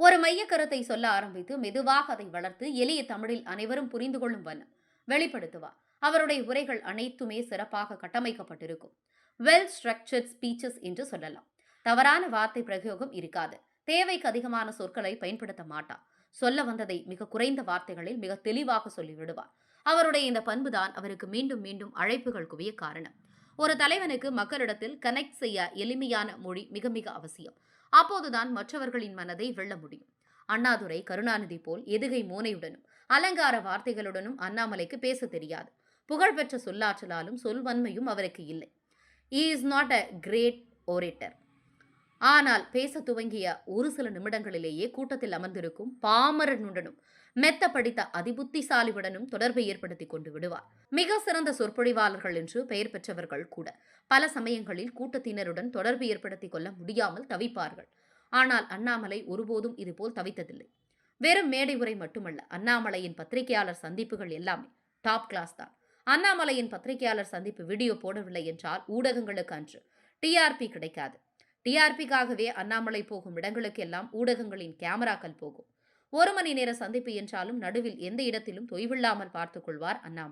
ஒரு மைய கருத்தை சொல்ல ஆரம்பித்து மெதுவாக அதை வளர்த்து எளிய தமிழில் அனைவரும் புரிந்து கொள்ளும் வண்ணம் வெளிப்படுத்துவார். அவருடைய உரைகள் அனைத்துமே சிறப்பாக கட்டமைக்கப்பட்டிருக்கும். வெல் ஸ்ட்ரக்சர்ட் ஸ்பீச்சஸ் என்று சொல்லலாம். தவறான வார்த்தை பிரயோகம் இருக்காது. தேவைக்கு அதிகமான சொற்களை பயன்படுத்த மாட்டார். சொல்ல வந்ததை மிக குறைந்த வார்த்தைகளில் மிக தெளிவாக சொல்லிவிடுவார். அவருடைய இந்த பண்புதான் அவருக்கு மீண்டும் மீண்டும் அழைப்புகள் குவிய காரணம். ஒரு தலைவனுக்கு மக்களிடத்தில் கனெக்ட் செய்ய எளிமையான மொழி மிக மிக அவசியம். அப்போதுதான் மற்றவர்களின் மனதை வெல்ல முடியும். அண்ணாதுரை கருணாநிதி போல் எதுகை மோனையுடனும் அலங்கார வார்த்தைகளுடனும் அண்ணாமலைக்கு பேச தெரியாது. புகழ்பெற்ற சொல்லாற்றலாலும் சொல்வன்மையும் அவருக்கு இல்லை. Is not a great orator ஆனால் பேச துவங்கிய ஒரு சில நிமிடங்களிலேயே கூட்டத்தில் அமர்ந்திருக்கும் பாமரனுடனும் மெத்த படித்த அதிபுத்திசாலியுடனும் தொடர்பை ஏற்படுத்தி கொண்டு விடுவார். மிக சிறந்த சொற்பொழிவாளர்கள் என்று பெயர் பெற்றவர்கள் கூட பல சமயங்களில் கூட்டத்தினருடன் தொடர்பு ஏற்படுத்திக் கொள்ள முடியாமல் தவிப்பார்கள். ஆனால் அண்ணாமலை ஒருபோதும் இதுபோல் தவித்ததில்லை. வெறும் மேடை உரை மட்டுமல்ல அண்ணாமலையின் பத்திரிகையாளர் சந்திப்புகள் எல்லாமே டாப் கிளாஸ் தான். அண்ணாமலையின் பத்திரிகையாளர் சந்திப்பு வீடியோ போடவில்லை என்றால் ஊடகங்களுக்கு அன்று டிஆர்பி கிடைக்காது. டிஆர்பிக்காகவே அண்ணாமலை போகும் இடங்களுக்கு எல்லாம் ஊடகங்களின் கேமராக்கள் போகும். ஒரு மணி நேர சந்திப்பு என்றாலும் நடுவில் எந்த இடத்திலும் தொய்வில்லாமல் பார்த்துக் கொள்வார் அண்ணாமலை.